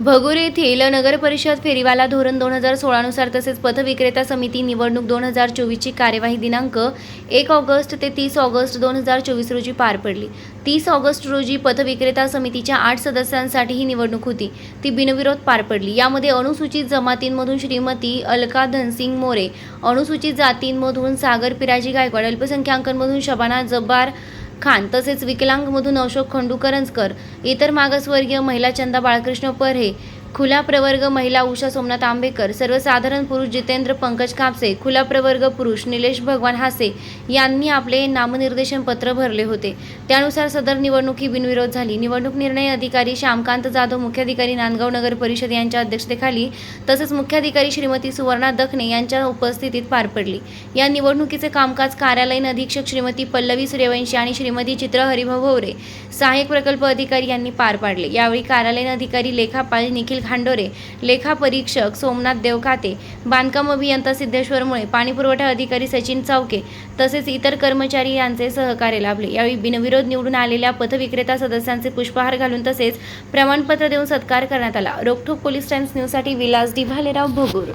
भगूर येथील नगर परिषद फेरीवाला धोरण दोन हजार सोळानुसार तसेच पथविक्रेता समिती निवडणूक दोन हजार चोवीसची कार्यवाही दिनांक एक ऑगस्ट ते तीस ऑगस्ट दोन हजार चोवीस रोजी पार पडली. तीस ऑगस्ट रोजी पथविक्रेता समितीच्या आठ सदस्यांसाठी ही निवडणूक होती. ती बिनविरोध पार पडली. यामध्ये अनुसूचित जमातींमधून श्रीमती अलका धनसिंग मोरे अनुसूचित जातींमधून सागर पिराजी गायकवाड अल्पसंख्याकांमधून शबाना जब्बार खान तसेच विकलांगमधून अशोक खंडू करंजकर इतर मागासवर्गीय महिला चंदा बाळकृष्ण परहे खुला प्रवर्ग महिला उषा सोमनाथ आंबेकर सर्वसाधारण पुरुष जितेंद्र पंकज कापसे खुला प्रवर्ग पुरुष निलेश भगवान हासे यांनी आपले नामनिर्देशन पत्र भरले होते. त्यानुसार सदर निवडणूक ही बिनविरोध झाली. निवडणूक निर्णय अधिकारी श्यामकांत जाधव मुख्याधिकारी नांदगाव नगर परिषद यांच्या अध्यक्षतेखाली तसेच मुख्याधिकारी श्रीमती सुवर्णा दखने यांच्या उपस्थितीत पार पडली. या निवडणुकीचे कामकाज कार्यालयीन अधीक्षक श्रीमती पल्लवी सूर्यवंशी आणि श्रीमती चित्र हरिभाऊ भोवरे सहाय्यक प्रकल्प अधिकारी यांनी पार पाडले. यावेळी कार्यालयीन अधिकारी लेखापाल निखिल खांडोरे लेखापरीक्षक सोमनाथ देवखाते बांधकाम अभियंता सिद्धेश्वर मुळे पाणीपुरवठा अधिकारी सचिन चौके तसेच इतर कर्मचारी यांचे सहकार्य लाभले. यावेळी बिनविरोध निवडून आलेल्या पथविक्रेता सदस्यांचे पुष्पहार घालून तसेच प्रमाणपत्र देऊन सत्कार करण्यात आला. रोकठोक पोलीस टाइम्स न्यूजसाठी विलास डिभालेराव भोगूर.